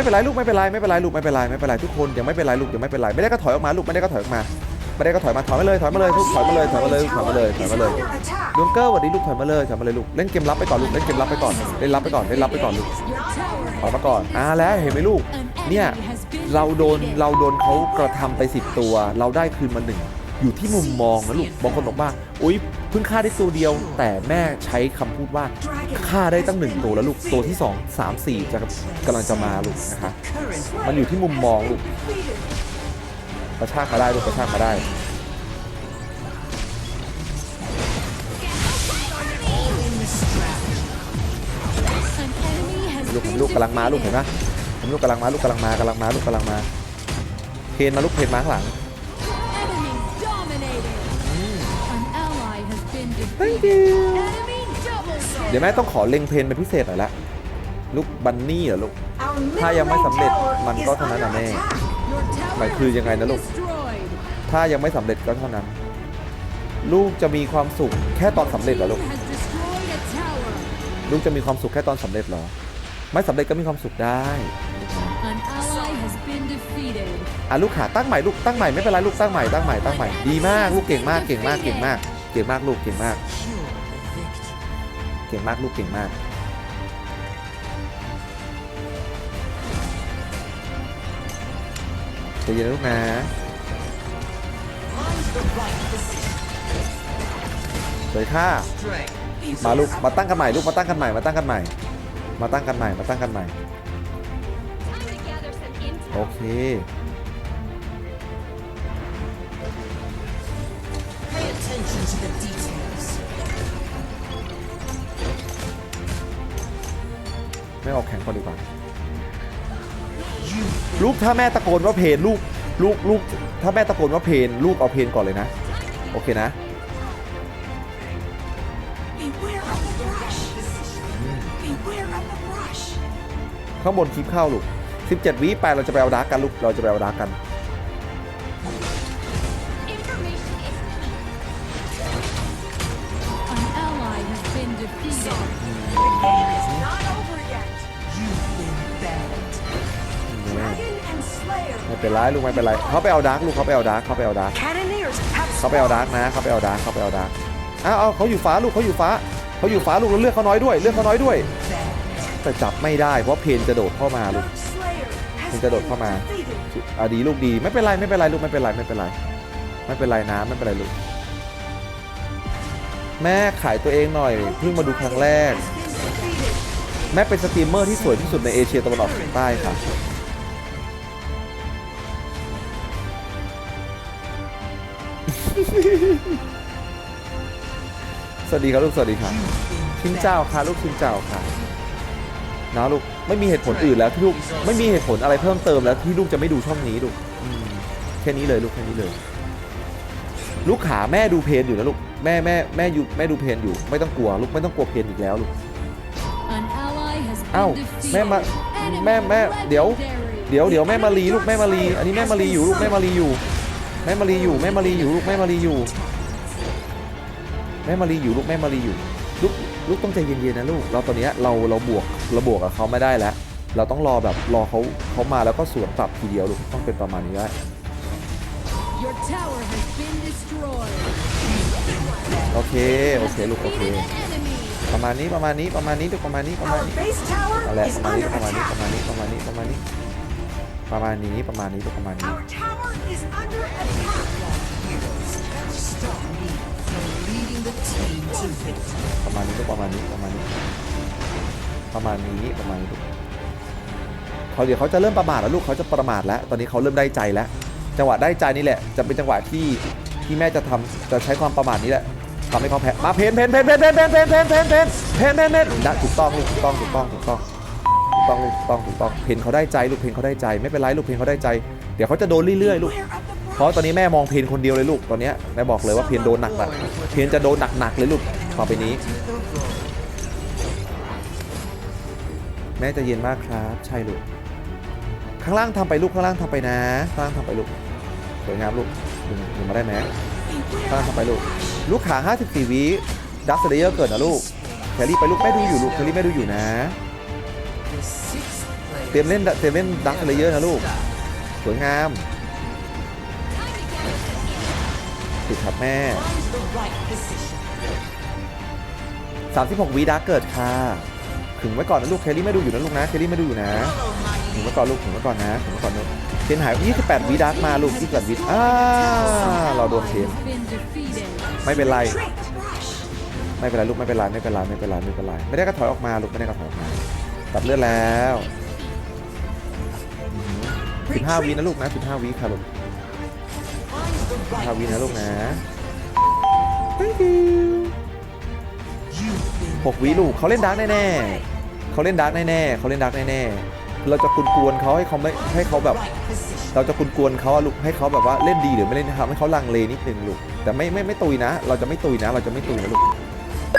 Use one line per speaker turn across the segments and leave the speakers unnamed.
ไม่เป็นไรลูกไม่เป็นไรไม่เป็นไรลูกไม่เป็นไรไม่เป็นไรทุกคนยังไม่เป็นไรลูกยังไม่เป็นไรไม่ได้ก็ถอยออกมาลูกไม่ได้ก็ถอยออกมาไม่ได้ก็ถอยมาถอยมาเลยถอยมาเลยลูกถอยมาเลยถอยมาเลยถอยมาเลยถอยมาเลย
Attack.
ดวงเกอร์สวัสดีลูกถอยมาเลยถอยมาเลยลูกเล่นเกมรับไปก่อนลูกเล่นเกมรับไปก่อนเล่นรับไปก่อนเล่นรับไปก่อนลูก
Your tower
ออกมาก่อนอ่าแล้วเห็นไหมลูกเนี่ยเราโดนเราโดนเขากระทำไปสิบตัว เราได้คืนมาหนึ่ง อยู่ที่มุมมองนะลูกบางคนบอกว่าอุ้ยเพิ่งฆ่าได้ตัวเดียว แต่แม่ใช้คำพูดว่าฆ่าได้ตั้งหนึ่งตัวแล้วลูกตัวที่สองสามสี่จะกำลังจะมาลูกนะคะมันอยู่ที่มุมมองลูกกระชากมาได้ลูกกระชากมาได้ลูกลูกกำลังมาลูกเห็น
defeated.
ปะเห็นลูกกำลังมาลูกกำลังมากำลังมาลูกกำลังมาเพนมาลูกเพนมาข้างหลัง Thank you เดี๋ยวแม่ต้องขอเล็งเพนเป็นพิเศษหน่อยละลูกบันนี่เหรอลูก ถ้ายังไม่สำเร็จมันก็เท่านั้นนะแม่หมายคือยังไงนะลูก ถ้ายังไม่สำเร็จก็เท่านั้น ลูกจะมีความสุขแค่ตอนสำเร็จเหรอลูก ลูกจะมีความสุขแค่ตอนสำเร็จเหรอ ไม่สำเร็จก็มีความสุขได้อะลูกขาตั้งใหม่ลูกตั้งใหม่ไม่เป็นไรลูกตั้งใหม่ตั้งใหม่ตั้งใหม่ดีมากลูกเก่งมากเก่งมากเก่งมาก เก่งมากลูกเก่งมาก เก่งมากลูกเก่งมากใจเย็นนะลูกนะสวยค่ะมาลูก มาตั้งกันใหม่ลูก มาตั้งกันใหม่ มาตั้งกันใหม่ มาตั้งกันใหม่ มาตั้งกันใหม่ โอเค ไม่ออกแข่งก่อนดีกว่า ลูกถ้าแม่ตะโกนว่าเพนลูกลูกลูกถ้าแม่ตะโกนว่าเพนลูกเอาเพนก่อนเลยนะ โอเคนะข้างบนคลิปเข้าลูก 17วิไปเราจะไปเอาดาร์กกันลูกเราจะไปเอาดาร์กกัน เป็นไรลูกไม่เป็นไรเขาไปเอาดาร์กลูกเขาไปเอาดาร์กเขาไปเอาดาร์ก
Cannoneers have
เขาไปเอาดาร์กนะเขาไปเอาดาร์กเขาไปเอาดาร์กอ้าวเอาเขาอยู่ฟ้าลูกเขาอยู่ฟ้าเขาอยู่ฟ้าลูกแล้วเลือกเขาน้อยด้วยเลือกเขาน้อยด้วย
banned.
แต่จับไม่ได้เพราะเพนจะโดดเข้ามาลูก
Dark Slayer has
มันจะโดด
been
เข้ามา
defeated.
อะดีลูกดีไม่เป็นไรไม่เป็นไรลูกไม่เป็นไรไม่เป็นไรไม่เป็นไรนะไม่เป็นไรลูกแม่ขายตัวเองหน่อยเพิ่งมาดูครั้งแรก
Has been defeated.
แม่เป็นสตรีมเมอร์ที่สวยที่สุดในเอเชียตะวันออกเฉียงใต้ค่ะ สวัสดีครับลูกสวัสดีครับชิงเจ้าค่ะลูกชิงเจ้าค่ะนะลูกไม่มีเหตุผลอื่นแล้วที่ลูกไม่มีเหตุผลอะไรเพิ่มเติมแล้วที่ลูกจะไม่ดูช่องนี้ลูกอืมแค่นี้เลยลูกแค่นี้เลย ลูกขาแม่ดูเพนอยู่นะลูกแม่แม่แม่อยู่แม่ดูเพนอยู่ ไม่ต้องกลัวลูกไม่ต้องกลัวเพนอีกแล้วลูก
An ally has
เอ้า
been defeated.
แม่มา
Enemy
แม่แม่เดี๋ยว
legendary.
เดี๋ยวเดี๋ยวแม่มารีลูกแม่มารีอันนี้แม่มารีอยู่ลูกแม่มารีอยู่ แม่มารีอยู่แม่มารีอยู่ลูกแม่มารีอยู่แม่มารีอยู่ลูกแม่มารีอยู่ลูกลูกต้องใจเย็นๆนะลูกเราตอนเนี้ยเราเราบวกเราบวกกับเขาไม่ได้แล้ว เราต้องรอแบบรอเขาเขามาแล้วก็สวนกลับทีเดียวลูกต้องเป็นประมาณนี้ได้
Your tower has been destroyed.
โอเคโอเคลูกโอเค
Defeated an enemy.
ประมาณนี้ประมาณนี้ประมาณนี้ลูกประมาณนี้ประมาณ
Our
นี้
base tower
เอาละ
is
ประมาณนี้
under
ประมาณนี้
attack.
ประมาณนี้ประมาณนี้ประมาณนี้ ประมาณนี้ประมาณนี้ลูกประมาณนี้
Our tower is under attack. Stop me from leading the team to victory.
ประมาณนี้ก็ประมาณนี้ประมาณนี้ ประมาณนี้ประมาณนี้ลูกเขาเดี๋ยวเขาจะเริ่มประมาทแล้วลูกเขาจะประมาทแล้ว ตอนนี้เขาเริ่มได้ใจแล้ว จังหวะได้ใจนี่แหละ จะเป็นจังหวะที่ที่แม่จะทำจะใช้ความประมาทนี้แหละทำให้เขาแพ้มาเพนเพนเพนเพนเพนเพนเพนเพนเพนเพนเพนเพนเพนได้ถูกต้องลูกถูกต้องถูกต้องถูกต้องถูก ต้องลูกถูกต้องถูกต้องเพนเขาได้ใจลูกเพนเขาได้ใจ ไม่เป็นไรลูกเพนเขาได้ใจ เดี๋ยวเขาจะโดนเรื่อยๆลูกเพราะตอนนี้แม่มองเพนคนเดียวเลยลูกตอนเนี้ยแม่บอกเลยว่าเพนโดนหนักหนักเพนจะโดนหนักหนักๆเลยลูกต่อไปนี้ แม่จะเย็นมากครับใช่ลูกข้างล่างทำไปลูกข้างล่างทำไปนะข้างล่างทำไปลูกสวยงามลูกดึงดึงมาได้ไหมข้างล่างทำไปลูก ลูกขา 54วิดัสเลเยอร์เกิดนะลูกแคลรี่ไปลูกแม่ดูอยู่ลูกแคลรี่แม่ดูอยู่นะ เตรียมเล่นเตรียมเล่นดักเลเยอร์นะลูก สวยงามติดครับแม่ 36วีดักเกิดค่ะ ถึงไว้ก่อนนะลูก เคลลี่ไม่ดูอยู่นะลูกนะ เคลลี่ไม่ดูอยู่นะ ถึงไว้ก่อนลูก ถึงไว้ก่อนนะ ถึงไว้ก่อนลูกเทนหาย 28วีดักมาลูก28วีอ้าเราโดนเทนไม่เป็นไร ไม่เป็นไรลูก ไม่เป็นไร ไม่เป็นไร ไม่เป็นไร ไม่เป็นไร ไม่ได้ก็ถอยออกมาลูก ไม่ได้ก็ถอยออกมาตัดเลือดแล้ว สิบห้าวินะลูกนะสิบห้าวิค่ะลูก
Find the
สิบห้า
right
วินะลูกนะ Thank you
You've been
หกวิลูกเขาเล่นดาร์กแน่ๆเขาเล่นดาร์กแน่ๆเขาเล่นดาร์กแน่ๆเราจะกวนเขาให้เขาไม่ให้เขาแบบ เราจะกวนเขาลูกให้เขาแบบว่าเล่นดีหรือไม่เล่นทำให้เขาลังเลนิดนึงลูกแต่ไม่ไม่ไม่ตุยนะ เราจะไม่ตุยนะ เราจะไม่ตุยนะลูก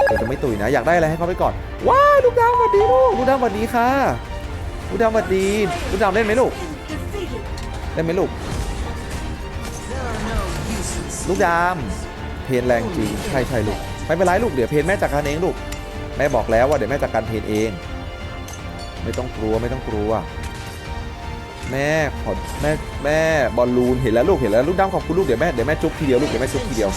เราจะไม่ตุยนะ อยากได้อะไรให้เขาไปก่อน ว้าลูกดำสวัสดีลูกลูกดำสวัสดีค่ะลูกดำสวัสดีลูกดำเล่นไหมลูก
Defeated.
เล่นไหมลูก ลูกดำเพนแรงจริง ใช่ใช่ลูก ไม่เป็นไรลูก เดี๋ยวเพนแม่จัดการเองลูก แม่บอกแล้วว่าเดี๋ยวแม่จัดการเพนเอง ไม่ต้องกลัวไม่ต้องกลัว แม่ขอแม่แม่บอลลูนเห็นแล้วลูกเห็นแล้วลูกดำขอบคุณลูกเดี๋ยวแม่เดี๋ยวแม่จุ๊บทีเดียวลูกเดี๋ยวแม่จุ๊บทีเดียว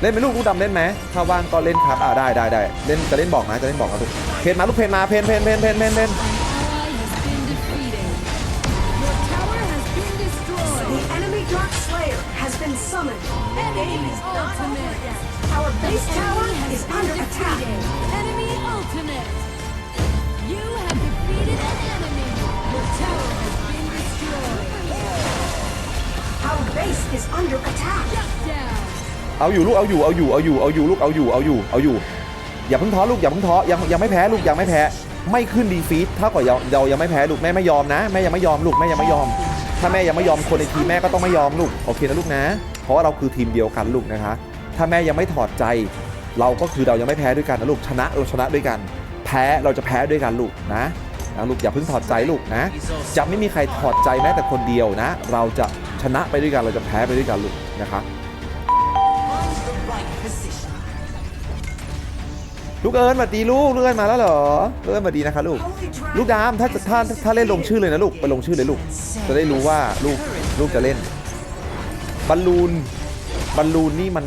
เล่นไหมลูกลูกดำเล่นไหมถ้าว่างก็เล่นครับอ่าได้ได้ได้เล่นจะเล่นบอกนะจะเล่นบอกนะลูกเพนมาลูกเพนมาเพนเพนเพนเพนเพน
Our
An
base tower is under attack.
Enemy ultimate. You have defeated an enemy. Your tower has been destroyed.
Our base is under attack.
Shut down.
เอาอยู่ลูกเอาอยู่เอาอยู่เอาอยู่เอาอยู่ลูกเอาอยู่เอาอยู่เอาอยู่อย่าเพิ่งท้อลูกอย่าเพิ่งท้อยังยังไม่แพ้ลูกยังไม่แพ้ ไม่ขึ้นดีฟีดเท่ากับเราเรายังไม่แพ้ลูกแม่ไม่ยอมนะแม่ยังไม่ยอมลูกแม่ยังไม่ยอม ถ้าแม่ยังไม่ยอมคนในทีมแม่ก็ต้องไม่ยอมลูกโอเคนะลูกนะ เพราะว่าเราคือทีมเดียวกันลูกนะคะ ถ้าแม่ยังไม่ถอดใจ เราก็คือเรายังไม่แพ้ด้วยกันนะลูกชนะเราชนะด้วยกัน แพ้เราจะแพ้ด้วยกันลูกนะนะลูกอย่าเพิ่งถอดใจลูกนะ จะไม่มีใครถอดใจแม้แต่คนเดียวนะ เราจะชนะไปด้วยกันเราจะแพ้ไปด้วยกันลูกนะคะลูกเอิญสวัสดีลูกลูกเอิญมาแล้วเหรอลูกเอิญสวัสดีนะคะลูก ลูกดามถ้าถ้าถ้าเล่นลงชื่อเลยนะลูกไปลงชื่อเลยลูก จะได้รู้ว่าลูกลูกจะเล่นบอลลูนบอลลูนนี่มัน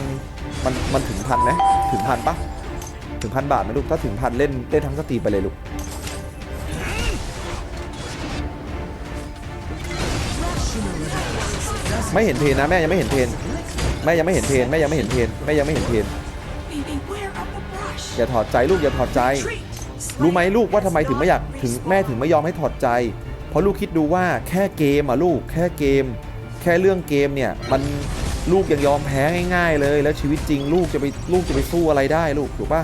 มันมันถึงพันไหมถึงพันปะถึงพันบาทไหมลูกถ้าถึงพันเล่นเล่นทั้งสตรีไปเลยลูกไม่เห็นเพนนะแม่ยังไม่เห็นเพนแม่ยังไม่เห็นเพนแม่ยังไม่เห็นเพนแม่ยังไม่เห็นเพนอย่าถอดใจลูกอย่าถอดใจ รู้ไหมลูกว่าทำไมถึงไม่อยากถึงแม่ถึงไม่ยอมให้ถอดใจ เพราะลูกคิดดูว่าแค่เกมอะลูกแค่เกม แค่เรื่องเกมเนี่ยมัน ลูกยังยอมแพ้ง่าย ๆ เลย แล้วชีวิตจริง ลูกจะไปลูกจะไปสู้อะไรได้ลูกถูกปะ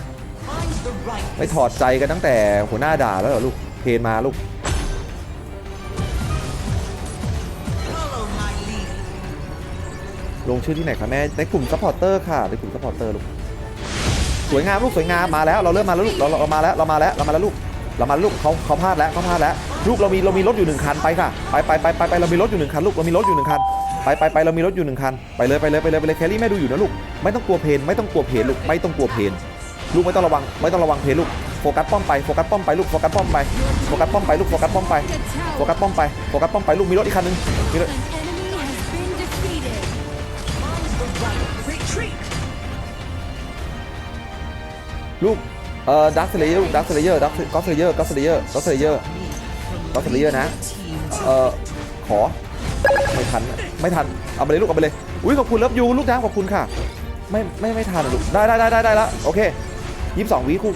ไม่ถอดใจกันตั้งแต่หัวหน้าด่าแล้วเหรอลูกเพนมาลูกลงชื่อที่ไหนคะแม่ในกลุ่มซัพพอร์เตอร์ค่ะในกลุ่มซัพพอร์เตอร์ลูกสวยงามลูกสวยงามมาแล้ว เราเริ่มมาแล้วลูกเราเรามาแล้วเรามาแล้วเรามาแล้วลูกเรามาลูกเขาเขาพลาดแล้วเขาพลาดแล้ว ลูกเรามีเรามีรถอยู่หนึ่งคันไปค่ะ ไปไปไปไปเรามีรถอยู่หนึ่งคันลูกเรามีรถอยู่หนึ่งคัน ไปไปไปเรามีรถอยู่หนึ่งคันไปเลยไปเลยไปเลยไปเลยแคลรี่แม่ดูอยู่นะลูกไม่ต้องกลัวเพนไม่ต้องกลัวเพนลูกไม่ต้องกลัวเพนลูกไม่ต้องระวังไม่ต้องระวังเพนลูกโฟกัสป้อมไปโฟกัสป้อมไปลูกโฟกัสป้อมไปโฟกัสป้อมไปลูกโฟกัสป้อมไปโฟกัสป้อมไปโฟกัสป้อมไปลูกมีรถอีกคันหนึงมีรถลูกเอ่อดักสเลเยอร์ดักสเลเยอร์ดักก็สเลเยอร์ก็สเลเยอร์ก็สเลเยอร์ก็สเลเยอร์นะเอ่อขอ ไม่ทันไม่ทันเอาไปเลยลูกเอาไปเลยอุ้ยขอบคุณเลิฟยูลูกจ้างขอบคุณค่ะ ไม่ไม่ไม่ทันลูกได้ได้ได้ได้ได้แล้วโอเคยี่สิบสองวิคู่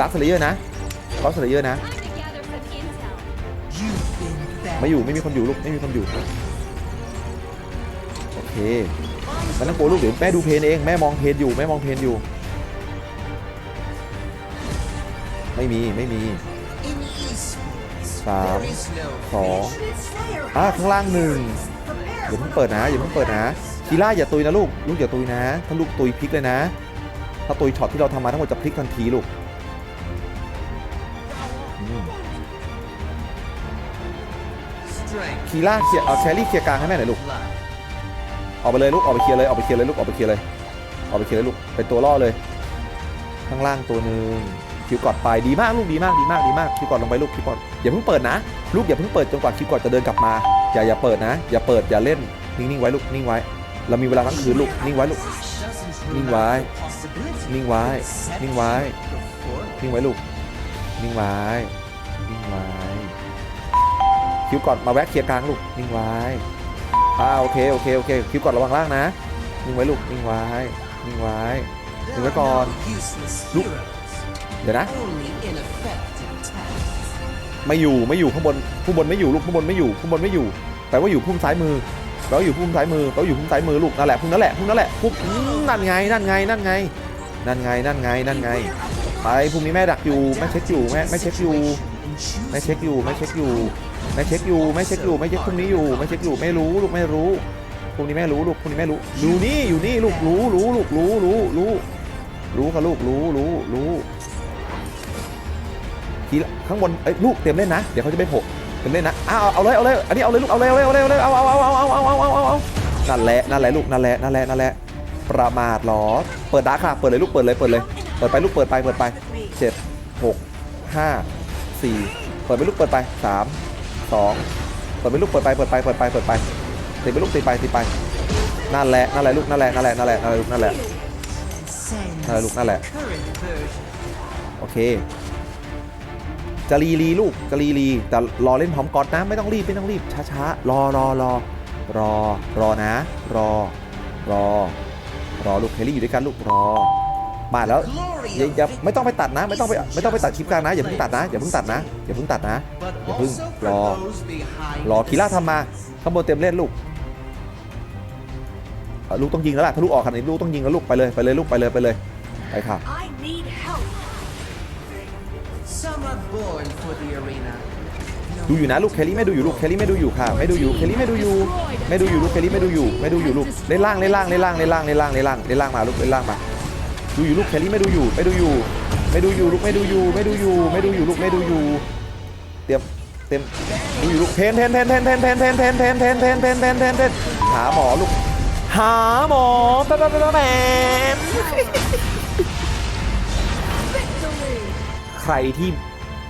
ดักสเลเยอร์นะก็สเลเยอร์นะ ไม่อยู่ไม่มีคนอยู่ลูกไม่มีคนอยู่โอเคไม่ต้องกลัวลูกเดี๋ยวแม่ดูเพนเองแม่มองเพนอยู่แม่มองเพนอยู่ ไม่มีไม่มี
In esports,
Five,
there is no
สองอะข้างล่างหนึ่งอย่าเพิ่งเปิดนะอย่าเพิ่งเปิดนะคีล่าอย่าตุยนะลูกลูกอย่าตุยนะถ้าลูกตุยพลิกเลยนะ ถ้าตุยช็อตที่เราทำมาทั้งหมดจะพลิกทันทีลูกคีล่าเคลียร์เอาแครี่เคลียร์กลางให้แม่หน่อยลูกออกไปเลยลูกออกไปเคลียร์เลยออกไปเคลียร์เลยลูกออกไปเคลียร์เลยออกไปเคลียร์เลยลูกเป็นตัวล่อเลย ข้างล่างตัวหนึ่ง คิวกอดไปดีมากลูกดีมากดีมากดีมากคิวกอดลงไปลูกคิวกอดอย่าเพิ่งเปิดนะ ลูกอย่าเพิ่งเปิดจนกว่าคิวกอดจะเดินกลับมาอย่าอย่าเปิดนะ อย่าเปิดอย่าเล่นนิ่งๆไว้ลูกนิ่งไว้ เรามีเวลาทั้งคืนลูกนิ่งไว้ลูกนิ่งไว้ นิ่งไว้ นิ่งไว้ นิ่งไว้ลูก นิ่งไว้ นิ่งไว้ คิวก่อนมาแวะเคลียร์กลางลูก นิ่งไว้อ่าโอเคโอเคโอเคคิวก่อนระวังล่างนะ นิ่งไว้ลูก นิ่งไว้ นิ่งไว้
There
Look
are no
on.
useless
Look.
heroes,
เดี๋ยวนะ
only ineffective tasks.
ไม่อยู่ไม่อยู่ข้างบนข้างบนไม่อยู่ลูกข้างบนไม่อยู่ข้างบนไม่อยู่แปลว่าอยู่พุ่มซ้ายมือแปลว่าอยู่พุ่มซ้ายมือแปลว่าอยู่พุ่มซ้ายมือลูกนั่นแหละพุ่มนั่นแหละพุ่มนั่นแหละพุ่มอืมนั่นไงนั่นไงนั่นไงนั่นไงนั่นไงนั่นไงไปพุ่มนี้แม่ดักอยู่แม่เช็คอยู่แม่แม่เช็คอยู่
And choose
แม่เช็คอยู่แม่เช็คอยู่แม่เช็คอยู่แม่เช็คอยู่แม่เช็คพุ่มนี้อยู่แม่เช็คอยู่ไม่รู้ลูกไม่รู้พุ่มนี้แม่รู้ลูกพุ่มนี้แม่รู้อยู่นี่อยู่นี่ลูกรู้รู้ลูกรู้รู้รู้รู้ค่ะลูกรู้รู้รู้ ทีข้างบนเอ้ยลูกเตรียมเล่นนะ เดี๋ยวเขาจะไปโผล่เตรียมเล่นนะอ้าวเอาเลยเอาเลยอันนี้เอาเลยลูกเอาเลยเอาเลยเอาเลยเอาเอาเอาเอาเอาเอาเอาเอาเอาเอานั่นแหละนั่นแหละลูกนั่นแหละนั่นแหละนั่นแหละประมาทหรอ เปิดดาร์คค่ะ เปิดเลยลูกเปิดเลยเปิดเลย เปิดไปลูกเปิดไปเปิดไปเจ็ดหกห้าสี่เปิดไปลูกเปิดไปสามสองเปิดไปลูกเปิดไปเปิดไปเปิดไปเปิดไปติดไปลูกติดไปติดไปนั่นแหละนั่นแหละลูกนั่นแหละนั่นแหละนั่นแหละนั่นแหละลูกนั่นแหละ
same
Hello,
as
look, Nala.
the current version.
โอเค จะรีรีลูกจะรีรีแต่รอเล่นพร้อมก๊อตนะไม่ต้องรีบไม่ต้องรีบช้าช้าๆรอรอรอรอรอนะ รอ รอ รอลูกเคลลี่อยู่ด้วยกันลูกรอมาแล้วอย่าอย่าไม่ต้องไปตัดนะ ไม่ต้องไปไม่ต้องไปตัดคลิปกลางนะอย่าเพิ่งตัดนะอย่าเพิ่งตัดนะอย่าเพิ่งตัดนะอย่าเพิ่งรอรอคีล่าทำมาข้างบนเต็มเล่นลูกลูกต้องยิงแล้วล่ะถ้าลูกออกขนาดนี้ลูกต้องยิงแล้วลูกไปเลยไปเลยลูกไปเลยไปเลยไปค่ะ ดูอยู่นะลูกเคลลี่ไม่ดูอยู่ลูกเคลลี่ไม่ดูอยู่ค่ะ ไม่ดูอยู่เคลลี่ไม่ดูอยู่ ไม่ดูอยู่ลูกเคลลี่ไม่ดูอยู่ ไม่ดูอยู่ลูกเล่นล่างเล่นล่างเล่นล่างเล่นล่างเล่นล่างเล่นล่างเล่นล่างมาลูกเล่นล่างมา ดูอยู่ลูกเคลลี่ไม่ดูอยู่ ไม่ดูอยู่ ไม่ดูอยู่ลูกไม่ดูอยู่ ไม่ดูอยู่ ไม่ดูอยู่ลูกไม่ดูอยู่ เตรียมเต็มดูอยู่ลูกเพนเพนเพนเพนเพนเพนเพนเพนเพนเพนเพนเพนเพนเพนเพนหาหมอลูกหาหมอแป๊บแป๊บแป๊บแป๊บใครที่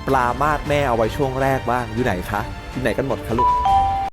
ปลามาดแม่เอาไว้ช่วงแรกบ้างอยู่ไหนคะอยู่ไหนกันหมดคะลูก